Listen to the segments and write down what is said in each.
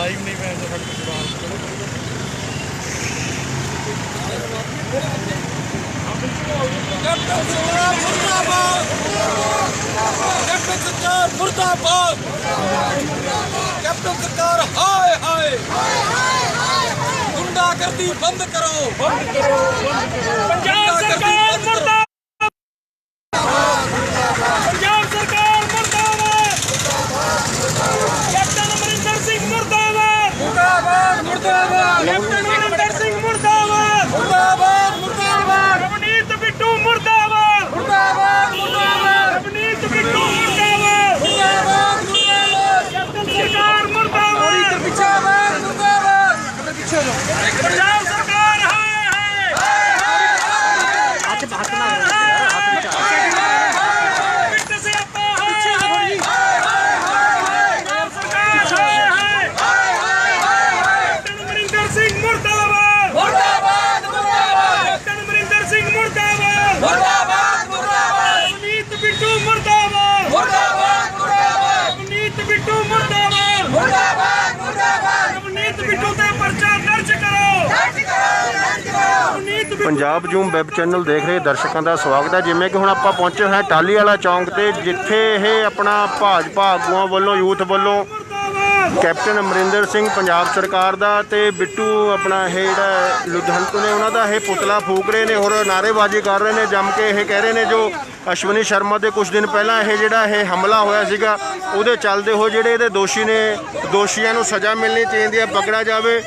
Live ਨਹੀਂ ਮੈਂ ਸਾਡੇ ਕੋਲ ਚਲੋ ਕੈਪਟਨ ਸਰਕਾਰ ਮੁਰਦਾਬਾਦ ਕੈਪਟਨ ਸਰਕਾਰ ਮੁਰਦਾਬਾਦ ਕੈਪਟਨ ਸਰਕਾਰ ਹਾਏ ਹਾਏ। ਗੁੰਡਾਗਰਦੀ ਬੰਦ ਕਰੋ। ਬੰਦ ਕਰੋ ਪੰਜਾਬ ਸਰਕਾਰ ਮੁਰਦਾਬਾਦ ਪੰਜਾਬ ਸਰਕਾਰ ਮੁਰਦਾਬਾਦ ਕੈਪਟਨ ਅਮਰਿੰਦਰ ਸਿੰਘ ਮੁਰਦਾਬਾਦ ਮੁਰਦਾਬਾਦ ਮੁਰਦਾਬਾਦ ਕੈਪਟਨ ਅਮਰਿੰਦਰ ਸਿੰਘ ਮੁਰਦਾਬਾਦ ਮੁਰਦਾਬਾਦ ਮੁਰਦਾਬਾਦ ਰਵਨੀਤ ਬਿੱਟੂ ਮੁਰਦਾਬਾਦ ਮੁਰਦਾਬਾਦ ਮੁਰਦਾਬਾਦ ਰਵਨੀਤ ਬਿੱਟੂ ਮੁਰਦਾਬਾਦ ਮੁਰਦਾਬਾਦ ਮੁਰਦਾਬਾਦ ਕੈਪਟਨ ਸਰਕਾਰ ਮੁਰਦਾਬਾਦ ਮੁਰਦਾਬਾਦ ਮੁਰਦਾਬਾਦ ਪੰਜਾਬ ਸਰਕਾਰ ਹਾਏ ਹਾਏ ਬਿੱਟ ਸਿਆਪਾ ਹਾਏ ਹਾਏ ਪੰਜਾਬ ਸਰਕਾਰ ਹਾਏ ਹਾਏ ਕੈਪਟਨ ਅਮਰਿੰਦਰ ਸਿੰਘ ਮੁਰਦਾਬਾਦ ਮੁਰਦਾਬਾਦ ਮੁਰਦਾਬਾਦ ਕੈਪਟਨ ਅਮਰਿੰਦਰ ਸਿੰਘ ਮੁਰਦਾਬਾਦ ਮੁਰਦਾਬਾਦ ਮੁਰਦਾਬਾਦ ਰਵਨੀਤ ਬਿੱਟੂ ਮੁਰਦਾਬਾਦ ਮੁਰਦਾਬਾਦ ਮੁਰਦਾਬਾਦ ਰਵਨੀਤ ਬਿੱਟੂ ਮੁਰਦਾਬਾਦ ਮੁਰਦਾਬਾਦ ਮੁਰਦਾਬਾਦ ਰਵਨੀਤ ਬਿੱਟੂ ਤੇ ਪਰਚਾ ਦਰਜ ਕਰੋ Ravneet Bittu Punjab Zoom web channel ਦੇਖ ਰਹੇ ਦਰਸ਼ਕਾਂ ਦਾ ਸਵਾਗਤ ਹੈ। ਜਿਵੇਂ ਕਿ ਹੁਣ ਆਪਾਂ ਪਹੁੰਚੇ ਹੋਏ ਹਾਂ ਟਾਲੀ ਵਾਲਾ ਚੌਂਕ ਤੇ, ਜਿੱਥੇ ਇਹ ਆਪਣਾ ਭਾਜਪਾ ਆਗੂਆਂ ਵੱਲੋਂ, ਯੂਥ ਵੱਲੋਂ ਕੈਪਟਨ ਅਮਰਿੰਦਰ ਸਿੰਘ, ਪੰਜਾਬ ਸਰਕਾਰ ਦਾ ਤੇ ਬਿੱਟੂ ਆਪਣਾ ਇਹ ਜਿਹੜਾ ਲੁਧਿਆਣਾ ਤੋਂ ਨੇ ਉਹਨਾਂ ਦਾ ਇਹ ਪੁਤਲਾ ਫੂਕ ਰਹੇ ਨੇ, ਹੋਰ ਨਾਅਰੇਬਾਜ਼ੀ ਕਰ ਰਹੇ ਨੇ, ਜੰਮ ਕੇ ਇਹ ਕਹਿ ਰਹੇ ਨੇ ਜੋ ਅਸ਼ਵਨੀ ਸ਼ਰਮਾ ਦੇ ਕੁਝ ਦਿਨ ਪਹਿਲਾਂ ਇਹ ਜਿਹੜਾ ਇਹ ਹਮਲਾ ਹੋਇਆ ਸੀਗਾ, ਉਹਦੇ ਚੱਲਦੇ ਹੋ ਜਿਹੜੇ ਇਹਦੇ ਦੋਸ਼ੀ ਨੇ, ਦੋਸ਼ੀਆਂ ਨੂੰ ਸਜ਼ਾ ਮਿਲਣੀ ਚਾਹੀਦੀ ਹੈ ਪਕੜਾ ਜਾਵੇ।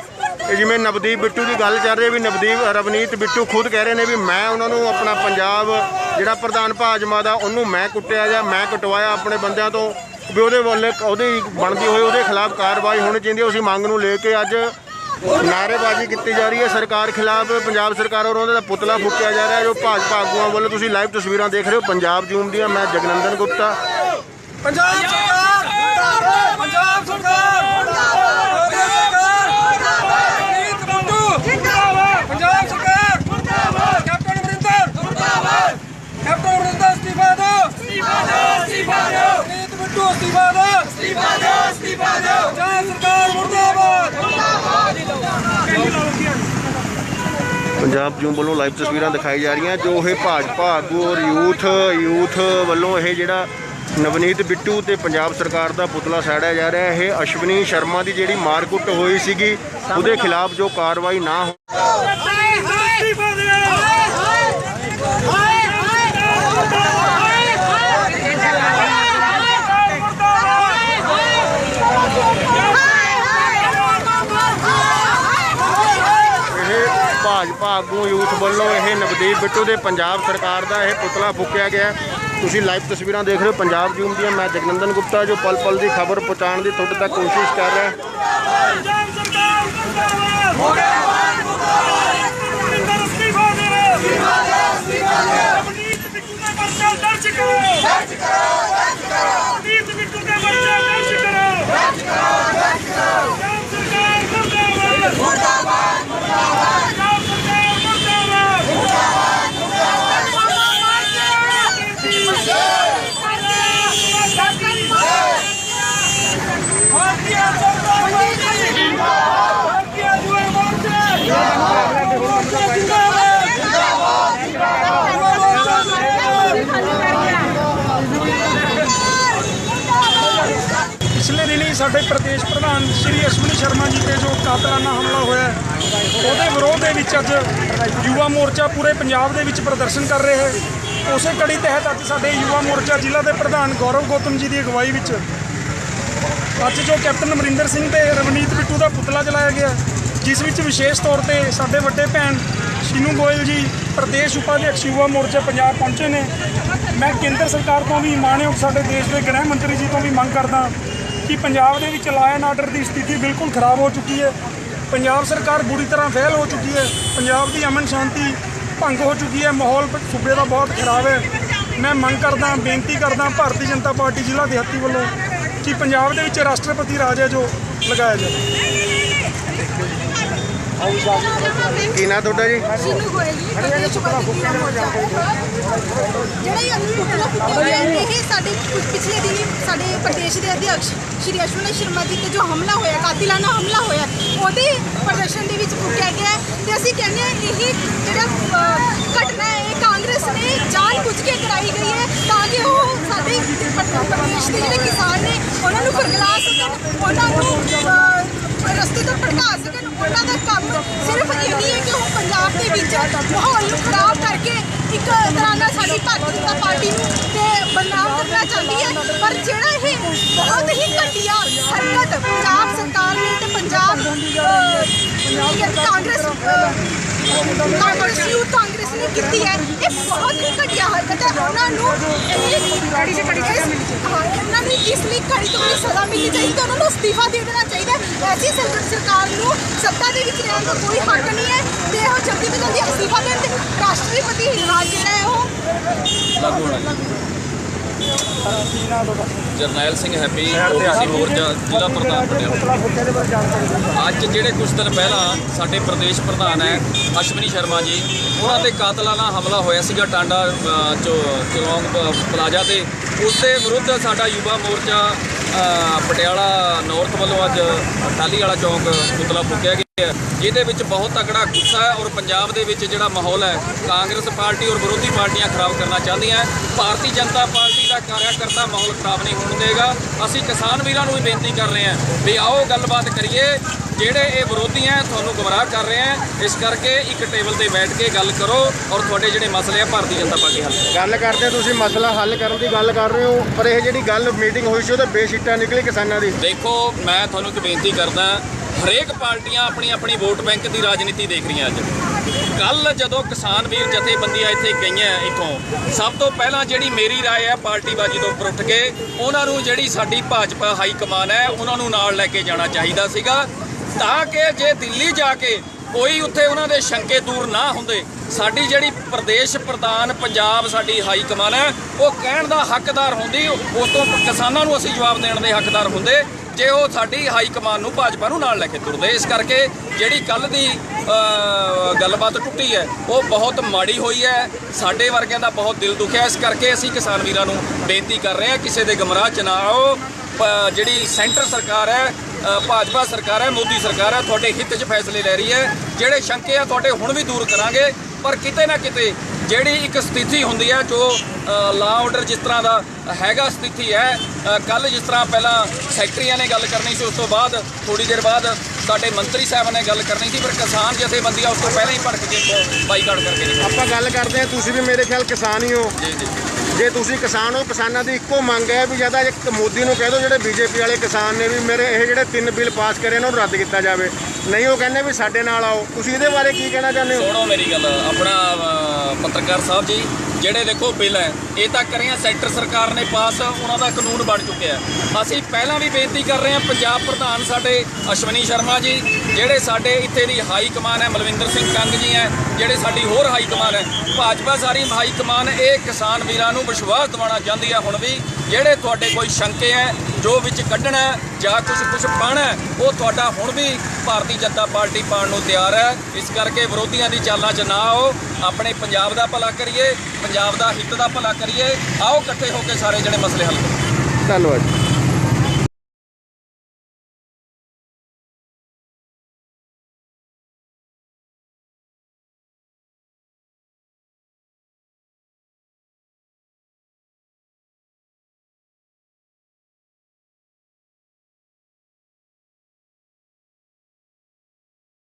ਇਹ ਜਿਵੇਂ ਨਵਦੀਪ ਬਿੱਟੂ ਦੀ ਗੱਲ ਚੱਲ ਰਹੀ ਵੀ ਨਵਦੀਪ, ਰਵਨੀਤ ਬਿੱਟੂ ਖੁਦ ਕਹਿ ਰਹੇ ਨੇ ਵੀ ਮੈਂ ਉਹਨਾਂ ਨੂੰ ਆਪਣਾ ਪੰਜਾਬ ਜਿਹੜਾ ਪ੍ਰਧਾਨ ਭਾਜਪਾ ਦਾ, ਉਹਨੂੰ ਮੈਂ ਕੁੱਟਿਆ ਜਾਂ ਮੈਂ ਕਟਵਾਇਆ ਆਪਣੇ ਬੰਦਿਆਂ ਤੋਂ, ਵੀ ਉਹਦੇ ਵੱਲ ਉਹਦੀ ਬਣਦੀ ਹੋਈ ਉਹਦੇ ਖਿਲਾਫ ਕਾਰਵਾਈ ਹੋਣੀ ਚਾਹੀਦੀ ਹੈ, ਉਸੇ ਮੰਗ ਨੂੰ ਲੈ ਕੇ ਅੱਜ ਨਾਅਰੇਬਾਜ਼ੀ ਕੀਤੀ ਜਾ ਰਹੀ ਹੈ ਸਰਕਾਰ ਖਿਲਾਫ, ਪੰਜਾਬ ਸਰਕਾਰ ਔਰ ਉਹਨਾਂ ਦਾ ਪੁਤਲਾ ਫੂਕਿਆ ਜਾ ਰਿਹਾ ਜੋ ਭਾਜਪਾ ਆਗੂਆਂ ਵੱਲੋਂ ਤੁਸੀਂ ਲਾਈਵ ਤਸਵੀਰਾਂ ਦੇਖ ਰਹੇ ਹੋ, ਪੰਜਾਬ ਜੂਮ ਦੀਆਂ, ਮੈਂ ਜਗਨੰਦਨ ਗੁਪਤਾ। ਪੰਜਾਬ ਸਰਕਾਰ ਪੰਜਾਬ ਸਰਕਾਰ ਮੁਰਦਾਬਾਦ ਸਰਕਾਰ ਰੀਤ ਬੰਦੂ ਜਿੰਦਾਬਾਦ ਪੰਜਾਬ ਸਰਕਾਰ ਮੁਰਦਾਬਾਦ ਕੈਪਟਨ ਅਮਰਿੰਦਰ ਮੁਰਦਾਬਾਦ ਕੈਪਟਨ ਅਮਰਿੰਦਰ ਅਸਤੀਫਾ ਦਿਓ ਅਸਤੀਫਾ ਦਿਓ ਅਸਤੀਫਾ ਦਿਓ ਰੀਤ ਬੰਦੂ ਅਸਤੀਫਾ ਦਿਓ ਅਸਤੀਫਾ ਦਿਓ ਅਸਤੀਫਾ ਦਿਓ ਪੰਜਾਬ ਸਰਕਾਰ ਮੁਰਦਾਬਾਦ ਪੰਜਾਬ ਜੂਮ ਵੱਲੋਂ ਲਾਈਵ ਤਸਵੀਰਾਂ ਦਿਖਾਈ ਜਾ ਰਹੀਆਂ ਜੋ ਇਹ ਭਾਜਪਾ ਆਗੂ ਔਰ ਯੂਥ ਯੂਥ ਵੱਲੋਂ ਇਹ ਜਿਹੜਾ ਨਵਨੀਤ ਬਿੱਟੂ ਤੇ ਪੰਜਾਬ ਸਰਕਾਰ ਦਾ ਪੁਤਲਾ ਸਾੜਿਆ ਜਾ ਰਿਹਾ ਹੈ ਇਹ ਅਸ਼ਵਨੀ ਸ਼ਰਮਾ ਦੀ ਜਿਹੜੀ ਮਾਰਕੁੱਟ ਹੋਈ ਸੀਗੀ ਉਹਦੇ ਖਿਲਾਫ ਜੋ ਕਾਰਵਾਈ ਨਾ ਹੋ ਅਸਤੀਫਾ ਦਿਓ ਇਹ ਭਾਜਪਾ ਆਗੂ ਯੂਥ ਵੱਲੋਂ ਇਹ ਨਵਦੀਪ ਬਿੱਟੂ ਦੇ ਪੰਜਾਬ ਸਰਕਾਰ ਦਾ ਇਹ ਪੁਤਲਾ ਫੂਕਿਆ ਗਿਆ। ਤੁਸੀਂ ਲਾਈਵ ਤਸਵੀਰਾਂ ਦੇਖ ਰਹੇ ਹੋ ਪੰਜਾਬ ਜੂਮ ਦੀਆਂ। ਮੈਂ ਜਗਨੰਦਨ ਗੁਪਤਾ ਜੋ ਪਲ ਪਲ ਦੀ ਖਬਰ ਪਹੁੰਚਾਉਣ ਦੀ ਤੁਹਾਡੇ ਤੱਕ ਕੋਸ਼ਿਸ਼ ਕਰ ਰਿਹਾ ਪੰਜਾਬ ਸਰਕਾਰ ਮੁਰਦਾਬਾਦ ਮੁਰਦਾਬਾਦ ਅਮਰਿੰਦਰ ਅਸਤੀਫਾ ਦਿਓ ਅਸਤੀਫਾ ਦਿਓ ਅਸਤੀਫਾ ਦਿਓ ਰਵਨੀਤ ਬਿੱਟੂ ਦਾ ਪਰਚਾ ਦਰਜ ਕਰੋ ਦਰਜ ਕਰੋ ਦਰਜ ਕਰੋ ਰਵਨੀਤ ਬਿੱਟੂ ਦਾ ਪਰਚਾ ਦਰਜ ਕਰੋ ਦਰਜ ਕਰੋ ਦਰਜ ਕਰੋ ਪੰਜਾਬ ਸਰਕਾਰ ਮੁਰਦਾਬਾਦ ਮੁਰਦਾਬਾਦ ਮੁਰਦਾਬਾਦ ਪੰਜਾਬ ਸਰਕਾਰ ਮੁਰਦਾਬਾਦ ਭਾਰਤੀ ਜਨਤਾ ਪਾਰਟੀ ਭਾਰਤੀ ਜੁਏ ਮੋਰਚੇ ਜਿੰਦਾਬਾਦ ਜਿੰਦਾਬਾਦ ਪਿਛਲੇ ਦਿਨੀ ਸਾਡੇ ਪ੍ਰਦੇਸ਼ ਪ੍ਰਧਾਨ ਸ਼੍ਰੀ ਅਸ਼ਵਨੀ ਸ਼ਰਮਾ ਜੀ ਤੇ ਜੋ ਕਾਤਲਾਨਾ ਹਮਲਾ ਹੋਇਆ ਉਹਦੇ ਵਿਰੋਧ ਦੇ ਵਿੱਚ ਅੱਜ ਯੁਵਾ ਮੋਰਚਾ ਪੂਰੇ ਪੰਜਾਬ ਦੇ ਵਿੱਚ ਪ੍ਰਦਰਸ਼ਨ ਕਰ ਰਿਹਾ ਹੈ। ਉਸੇ ਕੜੀ ਤਹਿਤ ਅੱਜ ਸਾਡੇ ਯੁਵਾ ਮੋਰਚਾ ਜ਼ਿਲ੍ਹਾ ਦੇ ਪ੍ਰਧਾਨ ਗੌਰਵ ਗੌਤਮ ਜੀ ਦੀ ਅਗਵਾਈ ਵਿੱਚ ਅੱਜ ਜੋ ਕੈਪਟਨ ਅਮਰਿੰਦਰ ਸਿੰਘ ਤੇ ਰਵਨੀਤ ਬਿੱਟੂ ਦਾ ਪੁਤਲਾ ਜਲਾਇਆ ਗਿਆ, ਜਿਸ ਵਿੱਚ ਵਿਸ਼ੇਸ਼ ਤੌਰ ਤੇ ਸਾਡੇ ਵੱਡੇ ਭੈਣ ਸ਼ੀਨੂ ਗੋਇਲ ਜੀ, ਪ੍ਰਦੇਸ਼ ਉਪਾਧਿਅਕਸ਼ ਯੁਵਾ ਮੋਰਚਾ ਪੰਜਾਬ ਪਹੁੰਚੇ ਨੇ। ਮੈਂ ਕੇਂਦਰ ਸਰਕਾਰ ਤੋਂ ਵੀ ਮਾਣਯੋਗ ਸਾਡੇ ਦੇਸ਼ ਦੇ ਗ੍ਰਹਿ ਮੰਤਰੀ ਜੀ ਤੋਂ ਵੀ ਮੰਗ ਕਰਦਾ ਕਿ ਪੰਜਾਬ ਦੇ ਵਿੱਚ ਲਾਅ ਐਂਡ ਆਰਡਰ ਦੀ ਸਥਿਤੀ ਬਿਲਕੁਲ ਖਰਾਬ ਹੋ ਚੁੱਕੀ ਹੈ। ਪੰਜਾਬ ਸਰਕਾਰ ਬੁਰੀ ਤਰ੍ਹਾਂ ਫੇਲ ਹੋ ਚੁੱਕੀ ਹੈ। ਪੰਜਾਬ ਦੀ ਅਮਨ ਸ਼ਾਂਤੀ ਭੰਗ ਹੋ ਚੁੱਕੀ ਹੈ। ਮਾਹੌਲ ਸੂਬੇ ਦਾ ਬਹੁਤ ਖਰਾਬ ਹੈ। ਮੈਂ ਮੰਗ ਕਰਦਾ, ਬੇਨਤੀ ਕਰਦਾ, ਭਾਰਤੀ ਜਨਤਾ ਪਾਰਟੀ ਜ਼ਿਲ੍ਹਾ ਦਿਹਾਤੀ ਵੱਲੋਂ ਕਿ ਪੰਜਾਬ ਦੇ ਵਿੱਚ ਰਾਸ਼ਟਰਪਤੀ ਰਾਜ ਹੈ ਜੋ ਲਗਾਇਆ ਜਾਵੇ। ਕੀ ਨਾਂ ਤੁਹਾਡਾ ਜੀ? ਸ਼ੀਨੂ ਗੋਇਲ ਜੀ ਪ੍ਰਦੇਸ਼ ਉਪਾਧਿਕਾਰੀ ਮੋਰਚਾ ਜਿਹੜਾ ਇਹ ਹੋਈ ਹੈ ਇਹ ਸਾਡੇ ਕੁਝ ਪਿਛਲੇ ਦਿਨੀ ਸਾਡੇ ਪ੍ਰਦੇਸ਼ ਦੇ ਅਧਿਕਸ਼ ਸ਼੍ਰੀ ਅਸ਼ਵਨੀ ਸ਼ਰਮਾ ਜੀ ਤੇ ਜੋ ਹਮਲਾ ਹੋਇਆ ਕਾਤਿਲਾਨਾ ਹਮਲਾ ਹੋਇਆ ਉਹਦੇ ਪ੍ਰਦਰਸ਼ਨ ਦੇ ਵਿੱਚ ਫੁੱਕਿਆ ਗਿਆ ਤੇ ਅਸੀਂ ਕਹਿੰਦੇ ਹਾਂ ਇਹ ਜਿਹੜਾ ਘਟਨਾ ਹੈ ਇਹ ਕਾਂਗਰਸ ਨੇ ਜਾਣ ਬੁੱਝ ਕੇ ਕਰਾਈ ਗਈ ਹੈ। ਪ- ਦੇ ਜਿਹੜੇ ਕਿਸਾਨ ਨੇ ਉਹਨਾਂ ਨੂੰ ਫਰਗਲਾ ਸਕਣ ਉਹਨਾਂ ਨੂੰ ਰਸਤੇ ਤੋਂ ਭੜਕਾ ਸਕਣ ਉਹਨਾਂ ਦਾ ਕੰਮ ਸਿਰਫ ਇਹ ਨਹੀਂ ਹੈ ਕਿ ਉਹ ਪੰਜਾਬ ਦੇ ਵਿੱਚ ਮਾਹੌਲ ਨੂੰ ਖਰਾਬ ਕਰਕੇ ਇੱਕ ਤਰ੍ਹਾਂ ਨਾਲ ਸਾਡੀ ਭਾਰਤੀ ਜਨਤਾ ਪਾਰਟੀ ਨੂੰ ਤੇ ਬਦਨਾਮ ਕਰਨਾ ਚਾਹੁੰਦੀ ਹੈ ਪਰ ਜਿਹੜਾ ਇਹ ਬਹੁਤ ਹੀ ਘਟੀਆ ਹਰਕਤ ਪੰਜਾਬ ਸਰਕਾਰ ਨੇ ਤੇ ਪੰਜਾਬ ਕਾਂਗਰਸ ਕਾਂਗਰਸ ਯੂਥ ਕਾਂਗਰਸ ਨੇ ਕੀਤੀ ਹੈ। ਇਹ ਬਹੁਤ ਹੀ ਘਟੀਆ ਹਰਕਤ ਹੈ। ਉਹਨਾਂ ਨੂੰ ਇਹ ਕੜੀ ਸੇ। ਕੜੀ ਉਹਨਾਂ ਨੂੰ ਇਸ ਲਈ ਕੜੀ ਤੋਂ ਕੜੀ ਸਜ਼ਾ ਮਿਲਣੀ ਚਾਹੀਦੀ ਤੇ ਉਹਨਾਂ ਨੂੰ ਅਸਤੀਫਾ ਦੇ ਦੇਣਾ ਚਾਹੀਦਾ ਐਸੀ ਸਰਕਾਰ ਨੂੰ ਸੱਤਾ ਦੇ ਵਿੱਚ ਰਹਿਣ ਦਾ ਕੋਈ ਹੱਕ ਨਹੀਂ ਹੈ ਤੇ ਉਹ ਜਲਦੀ ਤੋਂ ਜਲਦੀ ਅਸਤੀਫਾ ਦੇਣ ਤੇ ਰਾਸ਼ਟਰਪਤੀ ਰਾਜ ਜਿਹੜਾ ਹੈ ਉਹ ਜਰਨੈਲ ਸਿੰਘ ਹੈਪੀ ਓਬੀਸੀ ਮੋਰਚਾ ਜ਼ਿਲ੍ਹਾ ਪ੍ਰਧਾਨ ਪਟਿਆਲਾ ਅੱਜ ਜਿਹੜੇ ਕੁਝ ਦਿਨ ਪਹਿਲਾਂ ਸਾਡੇ ਪ੍ਰਦੇਸ਼ ਪ੍ਰਧਾਨ ਹੈ ਅਸ਼ਵਨੀ ਸ਼ਰਮਾ ਜੀ ਉਹਨਾਂ ਤੇ ਕਾਤਲਾਨਾ ਹਮਲਾ ਹੋਇਆ ਸੀਗਾ ਟਾਂਡਾ ਅ, ਚੋ ਚਲੌਂਗ ਪਲਾਜ਼ਾ ਤੇ। ਉਸ ਦੇ ਵਿਰੁੱਧ ਸਾਡਾ ਯੁਵਾ ਮੋਰਚਾ ਪਟਿਆਲਾ ਨਾਰਥ ਵੱਲੋਂ ਅੱਜ ਟਾਲੀ ਵਾਲਾ ਚੌਂਕ ਪੁਤਲਾ ਫੂਕਿਆ ਗਿਆ। ਜਿਹਦੇ ਵਿੱਚ ਬਹੁਤ ਤਕੜਾ ਗੁੱਸਾ ਹੈ ਔਰ ਪੰਜਾਬ ਦੇ ਵਿੱਚ ਜਿਹੜਾ ਮਾਹੌਲ ਹੈ ਕਾਂਗਰਸ ਪਾਰਟੀ ਔਰ ਵਿਰੋਧੀ ਪਾਰਟੀਆਂ ਖਰਾਬ ਕਰਨਾ ਚਾਹੁੰਦੀਆਂ। ਭਾਰਤੀ ਜਨਤਾ ਪਾਰਟੀ ਦਾ ਕਾਰਿਆਕਰਤਾ ਮਾਹੌਲ ਖਰਾਬ ਨਹੀਂ ਹੋਣ ਦੇਗਾ। ਅਸੀਂ ਕਿਸਾਨ ਵੀਰਾਂ ਨੂੰ ਵੀ ਬੇਨਤੀ ਕਰ ਰਹੇ ਹਾਂ ਵੀ ਆਓ ਗੱਲਬਾਤ ਕਰੀਏ ਜਿਹੜੇ ਇਹ ਵਿਰੋਧੀ ਹੈ ਤੁਹਾਨੂੰ ਗੁੰਮਰਾਹ ਕਰ ਰਹੇ ਹੈ। ਇਸ ਕਰਕੇ ਇੱਕ ਟੇਬਲ ਤੇ ਬੈਠ ਕੇ ਗੱਲ ਕਰੋ ਔਰ ਤੁਹਾਡੇ ਜਿਹੜੇ ਮਸਲੇ ਆ ਭਾਰਤੀ ਜਨਤਾ ਪਾਰਟੀ ਹੱਲ ਗੱਲ ਕਰਦੇ ਤੁਸੀਂ ਮਸਲਾ ਹੱਲ ਕਰਨ ਦੀ ਗੱਲ ਕਰ ਰਹੇ ਹੋ ਪਰ ਇਹ ਜਿਹੜੀ ਗੱਲ ਮੀਟਿੰਗ ਹੋਈ ਸੀ ਉਹਦੇ ਬੇਸਿੱਟਾ ਨਿਕਲੀ ਕਿਸਾਨਾਂ ਦੀ। ਦੇਖੋ ਮੈਂ ਤੁਹਾਨੂੰ ਇੱਕ ਬੇਨਤੀ ਕਰਦਾ ਹਰੇਕ ਪਾਰਟੀਆਂ ਆਪਣੀ ਆਪਣੀ ਵੋਟ ਬੈਂਕ ਦੀ ਰਾਜਨੀਤੀ ਦੇਖ ਰਹੀਆਂ ਅੱਜ ਕੱਲ ਜਦੋਂ ਕਿਸਾਨ ਵੀਰ ਜਥੇਬੰਦੀਆਂ ਇੱਥੇ ਗਈਆਂ ਇੱਥੋਂ ਸਭ ਤੋਂ ਪਹਿਲਾਂ ਜਿਹੜੀ ਮੇਰੀ رائے ਹੈ ਪਾਰਟੀਬਾਜ਼ੀ ਤੋਂ ਉੱਪਰ ਉੱਠ ਕੇ ਉਹਨਾਂ ਨੂੰ ਜਿਹੜੀ ਸਾਡੀ ਭਾਜਪਾ ਹਾਈ ਕਮਾਨ ਹੈ ਉਹਨਾਂ ਨੂੰ ਨਾਲ ਲੈ ਕੇ ਜਾਣਾ ਚਾਹੀਦਾ ਸੀਗਾ ਤਾਂ ਕਿ ਜੇ ਦਿੱਲੀ ਜਾ ਕੇ ਕੋਈ ਉੱਥੇ ਉਹਨਾਂ ਦੇ ਸ਼ੰਕੇ ਦੂਰ ਨਾ ਹੁੰਦੇ ਸਾਡੀ ਜਿਹੜੀ ਪ੍ਰਦੇਸ਼ ਪ੍ਰਧਾਨ ਪੰਜਾਬ ਸਾਡੀ ਹਾਈ ਕਮਾਨ ਹੈ ਉਹ ਕਹਿਣ ਦਾ ਹੱਕਦਾਰ ਹੁੰਦੀ ਉਸ ਤੋਂ ਕਿਸਾਨਾਂ ਨੂੰ ਅਸੀਂ ਜਵਾਬ ਦੇਣ ਦੇ ਹੱਕਦਾਰ ਹੁੰਦੇ ਜੇ ਉਹ ਸਾਡੀ ਹਾਈ ਕਮਾਨ ਨੂੰ ਭਾਜਪਾ ਨੂੰ ਨਾਲ ਲੈ ਕੇ ਤੁਰਦੇ, ਇਸ ਕਰਕੇ ਜਿਹੜੀ ਕੱਲ ਦੀ ਗੱਲਬਾਤ ਟੁੱਟੀ ਹੈ, ਉਹ ਬਹੁਤ ਮਾੜੀ ਹੋਈ ਹੈ। ਸਾਡੇ ਵਰਗਿਆਂ ਦਾ ਬਹੁਤ ਦਿਲ ਦੁਖਿਆ। ਇਸ ਕਰਕੇ ਅਸੀਂ ਕਿਸਾਨ ਵੀਰਾਂ ਨੂੰ ਬੇਨਤੀ ਕਰ ਰਹੇ ਹਾਂ, ਕਿਸੇ ਦੇ ਗਮਰਾਹ ਚ ਨਾ ਆਓ। ਜਿਹੜੀ ਸੈਂਟਰ ਸਰਕਾਰ ਹੈ ਭਾਜਪਾ ਸਰਕਾਰ ਹੈ, ਮੋਦੀ ਸਰਕਾਰ ਹੈ, ਤੁਹਾਡੇ ਹਿੱਤ 'ਚ ਫੈਸਲੇ ਲੈ ਰਹੀ ਹੈ। ਜਿਹੜੇ ਸ਼ੰਕੇ ਆ, ਤੁਹਾਡੇ ਹੁਣ ਵੀ ਦੂਰ ਕਰਾਂਗੇ, ਪਰ ਕਿਤੇ ਨਾ ਕਿਤੇ ਜਿਹੜੀ ਇੱਕ ਸਥਿਤੀ ਹੁੰਦੀ ਹੈ ਜੋ ਲਾ ਆਰਡਰ ਜਿਸ ਤਰ੍ਹਾਂ ਦਾ ਹੈਗਾ ਸਥਿਤੀ ਹੈ ਕੱਲ ਜਿਸ ਤਰ੍ਹਾਂ ਪਹਿਲਾਂ ਸੈਕਟਰੀਆਂ ਨੇ ਗੱਲ ਕਰਨੀ ਸੀ ਉਸ ਤੋਂ ਬਾਅਦ ਥੋੜੀ ਦੇਰ ਬਾਅਦ ਸਾਡੇ ਮੰਤਰੀ ਸਾਹਿਬ ਨੇ ਗੱਲ ਕਰਨੀ ਸੀ ਪਰ ਕਿਸਾਨ ਜਥੇਬੰਦੀਆਂ ਉਸ ਤੋਂ ਪਹਿਲਾਂ ਹੀ ਭੜਕ ਕੇ ਬਾਈਕਾਟ ਕਰਕੇ ਆਪਾਂ ਗੱਲ ਕਰਦੇ ਹਾਂ ਤੁਸੀਂ ਵੀ ਮੇਰੇ ਖਿਆਲ ਕਿਸਾਨ ਹੀ ਹੋ। ਜੀ ਜੀ। ਜੇ ਤੁਸੀਂ ਕਿਸਾਨ ਹੋ, ਕਿਸਾਨਾਂ ਦੀ ਇੱਕੋ ਮੰਗ ਹੈ ਵੀ ਜ਼ਿਆਦਾ ਇੱਕ ਮੋਦੀ ਨੂੰ ਕਹਿ ਦਿਓ, ਜਿਹੜੇ ਬੀਜੇਪੀ ਵਾਲੇ ਕਿਸਾਨ ਨੇ ਵੀ ਮੇਰੇ ਇਹ ਜਿਹੜੇ ਤਿੰਨ ਬਿੱਲ ਪਾਸ ਕਰੇ ਨੇ, ਉਹਨੂੰ ਰੱਦ ਕੀਤਾ ਜਾਵੇ। ਨਹੀਂ, ਉਹ ਕਹਿੰਦੇ ਵੀ ਸਾਡੇ ਨਾਲ ਆਓ। ਤੁਸੀਂ ਇਹਦੇ ਬਾਰੇ ਕੀ ਕਹਿਣਾ ਚਾਹੁੰਦੇ ਹੋ? ਸੁਣੋ ਮੇਰੀ ਗੱਲ, ਆਪਣਾ ਪੱਤਰਕਾਰ ਸਾਹਿਬ ਜੀ, ਜਿਹੜੇ ਦੇਖੋ ਬਿੱਲ ਹੈ, ਇਹ ਤਾਂ ਕਰੀਆਂ ਸੈਂਟਰ ਸਰਕਾਰ ਨੇ ਪਾਸ, ਉਹਨਾਂ ਦਾ ਕਾਨੂੰਨ ਬਣ ਚੁੱਕਿਆ ਅਸੀਂ ਪਹਿਲਾਂ ਵੀ ਬੇਨਤੀ ਕਰ ਰਹੇ ਹਾਂ, ਪੰਜਾਬ ਪ੍ਰਧਾਨ ਸਾਡੇ ਅਸ਼ਵਨੀ ਸ਼ਰਮਾ ਜੀ ਜਿਹੜੇ ਸਾਡੇ ਇੱਥੇ ਦੀ ਹਾਈ ਕਮਾਨ ਹੈ, ਮਲਵਿੰਦਰ ਸਿੰਘ ਕੰਗ ਜੀ ਹੈ, ਜਿਹੜੇ ਸਾਡੀ ਹੋਰ ਹਾਈ ਕਮਾਨ ਹੈ, ਭਾਜਪਾ ਸਾਰੀ ਹਾਈ ਕਮਾਨ, ਇਹ ਕਿਸਾਨ ਵੀਰਾਂ ਨੂੰ ਵਿਸ਼ਵਾਸ ਦਿਵਾਉਣਾ ਚਾਹੁੰਦੀ ਹੈ ਹੁਣ ਵੀ। ਜਿਹੜੇ ਤੁਹਾਡੇ ਕੋਈ ਸ਼ੰਕੇ ਹੈ, ਜੋ ਵਿੱਚ ਕੱਢਣਾ ਜਾਂ ਕੁਝ ਕੁਝ ਪਾਣਾ ਉਹ ਤੁਹਾਡਾ ਹੁਣ ਵੀ ਭਾਰਤੀ ਜਨਤਾ ਪਾਰਟੀ ਪਾਉਣ ਨੂੰ ਤਿਆਰ ਹੈ। ਇਸ ਕਰਕੇ ਵਿਰੋਧੀਆਂ ਦੀ ਚਾਲਾਂ 'ਚ ਨਾ ਆਓ। ਆਪਣੇ ਪੰਜਾਬ ਦਾ ਭਲਾ ਕਰੀਏ, ਪੰਜਾਬ ਦਾ ਹਿੱਤ ਦਾ ਭਲਾ ਕਰੀਏ। ਆਓ ਇਕੱਠੇ ਹੋ ਕੇ ਸਾਰੇ ਜਿਹੜੇ ਮਸਲੇ ਹੱਲ ਕਰੋ। ਧੰਨਵਾਦ